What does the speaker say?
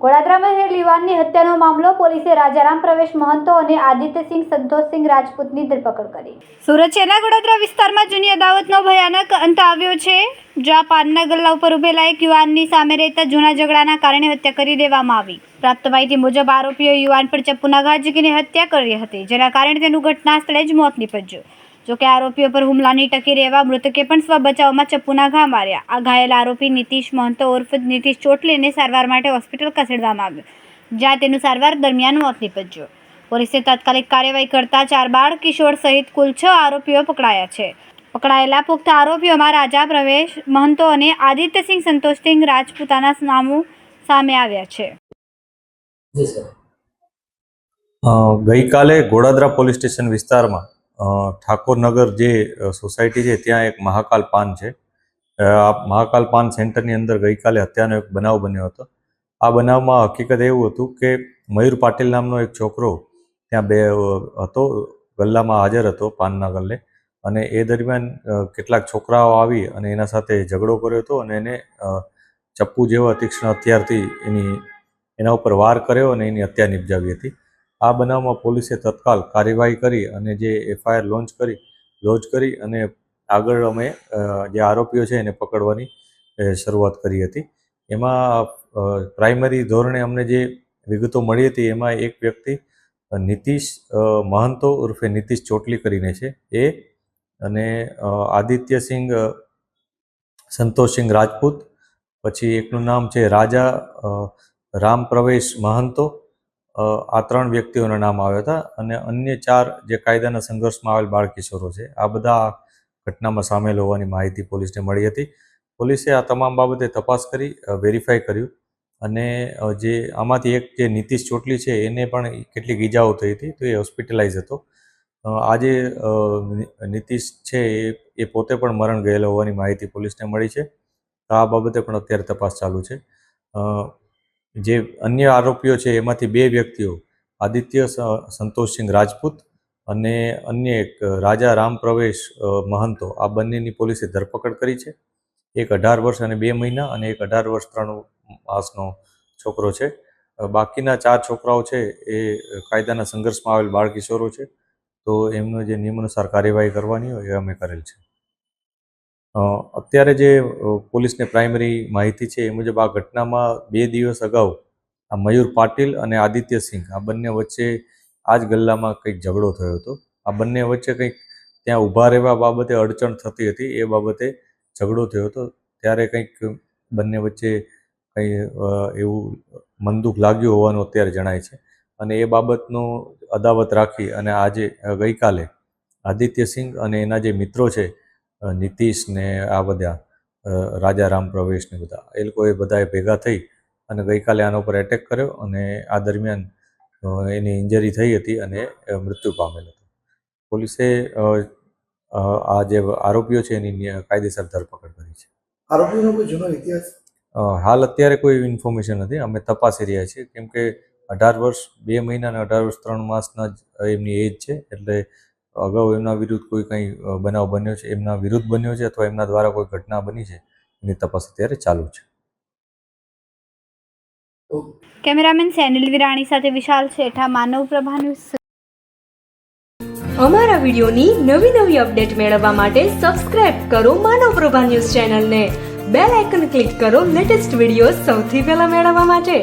વડોદરામાં યુવાનની હત્યાનો મામલો પોલીસે રાજારામ પ્રવેશ મહંતો અને આદિત્યસિંહ સંતોષસિંહ રાજપૂતની ધરપકડ કરી. સુરત શહેરના વડોદરા વિસ્તારમાં જૂની અદાવતનો ભયાનક અંત આવ્યો છે, જ્યાં પાનના ગલ્લા ઉપર ઉભેલા એક યુવાનની સામે રહેતા જૂના ઝઘડાના કારણે હત્યા કરી દેવામાં આવી. પ્રાપ્ત માહિતી મુજબ આરોપીઓ યુવાન પર ચપ્પુના ઘા ઝીકીને હત્યા કરી હતી, જેના કારણે તેનું ઘટના સ્થળે જ મોત નીપજ્યું. જોકે આરોપીઓ પર હુમલાની ટકી રહેવા મૃતકે પણ સ્વબચાવમાં ચપ્પુના ઘા માર્યા. આ ઘાયલ આરોપી નીતિશ મહંતો ઉર્ફ નીતિશ ચોટલીને સારવાર માટે હોસ્પિટલ ખસેડવામાં આવ્યો. જ્યાં તેનું સારવાર દરમિયાન મોત નીપજ્યું. પોલીસે તાત્કાલિક કાર્યવાહી કરતા ચાર બાળ કિશોર સહિત કુલ છ આરોપીઓ પકડાયા છે. પકડાયેલા પુખ્ત આરોપીઓમાં રાજા પ્રવેશ મહંતો અને આદિત્યસિંહ સંતોષસિંહ રાજપૂતાના નામો સામે આવ્યા છે. ગઈકાલે ગોડાદરા પોલીસ સ્ટેશન વિસ્તારમાં ઠાકોરનગર જે સોસાયટી છે, ત્યાં એક મહાકાલ પાન છે. આ મહાકાલ પાન સેન્ટરની અંદર ગઈકાલે હત્યાનો એક બનાવ બન્યો હતો. આ બનાવમાં હકીકત એવું હતું કે મયુર પાટીલ નામનો એક છોકરો ત્યાં બે હતો, ગલ્લામાં હાજર હતો પાનના ગલ્લે. અને એ દરમિયાન કેટલાક છોકરાઓ આવી અને એના સાથે ઝઘડો કર્યો હતો અને એને ચપ્પુ જેવા તીક્ષ્ણ હથિયારથી એની, એના ઉપર વાર કર્યો અને એની હત્યા નિપજાવી હતી. આ બનાવમાં પોલીસે તત્કાલ કાર્યવાહી કરી અને જે એફઆઈઆર લોન્ચ કરી લોન્ચ કરી અને આગળ અમે જે આરોપીઓ છે એને પકડવાની શરૂઆત કરી હતી. એમાં પ્રાઇમરી ધોરણે અમને જે વિગતો મળી હતી, એમાં એક વ્યક્તિ નીતિશ મહંતો ઉર્ફે નીતિશ ચોટલી કરીને છે. એ અને આદિત્યસિંહ સંતોષસિંહ રાજપૂત, પછી એકનું નામ છે રાજા રામ પ્રવેશ મહંતો આ ત્રણ વ્યક્તિઓના નામ આવ્યા હતા અને અન્ય ચાર જે કાયદાના સંઘર્ષમાં આવેલ બાળ કિશોરો છે, આ બધા ઘટનામાં સામેલ હોવાની માહિતી પોલીસને મળી હતી. પોલીસે આ તમામ બાબતે તપાસ કરી વેરીફાઈ કર્યું અને જે આમાંથી એક જે નીતિશ ચોટલી છે એને પણ કેટલીક ઈજાઓ થઈ હતી તો એ હોસ્પિટલાઇઝ હતો. આજે નીતિશ છે એ પોતે પણ મરણ ગયેલો હોવાની માહિતી પોલીસને મળી છે. આ બાબતે પણ અત્યારે તપાસ ચાલુ છે. જે અન્ય આરોપીઓ છે, એમાંથી બે વ્યક્તિઓ, આદિત્ય સંતોષસિંહ રાજપૂત અને અન્ય એક રાજા રામ પ્રવેશ મહંતો. આ બંનેની પોલીસે ધરપકડ કરી છે. એક અઢાર વર્ષ અને બે મહિના અને એક અઢાર વર્ષ ત્રણ માસનો છોકરો છે. બાકીના ચાર છોકરાઓ છે, એ કાયદાના સંઘર્ષમાં આવેલ બાળ કિશોરો છે. તો એમનો જે નિયમ અનુસાર કાર્યવાહી કરવાની હોય એ અમે કરેલ છે. અત્યારે જે પોલીસને પ્રાઇમરી માહિતી છે એ મુજબ આ ઘટનામાં બે દિવસ અગાઉ આ મયુર પાટીલ અને આદિત્ય સિંહ આ બંને વચ્ચે આ જ ગલ્લામાં કંઈક ઝઘડો થયો હતો. આ બંને વચ્ચે કંઈક ત્યાં ઊભા રહેવા બાબતે અડચણ થતી હતી એ બાબતે ઝઘડો થયો હતો. ત્યારે કંઈક બંને વચ્ચે કંઈ એવું મનદુખ લાગ્યું હોવાનું અત્યારે જણાય છે. અને એ બાબતનું અદાવત રાખી અને આજે ગઈકાલે આદિત્યસિંહ અને એના જે મિત્રો છે નીતિશ ને આ બધા રાજા રામ પ્રવેશ ને બધા એ લોકોએ બધાએ ભેગા થઈ અને ગઈકાલે આના ઉપર એટેક કર્યો અને આ દરમિયાન એની ઇન્જરી થઈ હતી અને મૃત્યુ પામેલ હતો. પોલીસે આ જે આરોપીઓ છે એની કાયદેસર ધરપકડ કરી છે. આરોપીનો કોઈ જૂનો ઇતિહાસ? હાલ અત્યારે કોઈ ઇન્ફોર્મેશન નથી. અમે તપાસી રહ્યા છીએ. કેમ કે અઢાર વર્ષ બે મહિના અને અઢાર વર્ષ ત્રણ માસના જ એમની એજ છે. એટલે અગાઉ એમના વિરુદ્ધ કોઈ કંઈ બનાવ બન્યો છે એમના વિરુદ્ધ બન્યો છે અથવા એમના દ્વારા કોઈ ઘટના બની છે એની તપાસ અત્યારે ચાલુ છે. કેમેરામેન સેનિલ વિરાણી સાથે વિશાલ શેઠા માનવ પ્રભા ન્યૂઝ. અમારા વિડીયોની નવી નવી અપડેટ મેળવવા માટે સબસ્ક્રાઇબ કરો માનવ પ્રભા ન્યૂઝ ચેનલને. બેલ આઇકન ક્લિક કરો લેટેસ્ટ વીડિયો સૌથી પહેલા મેળવવા માટે.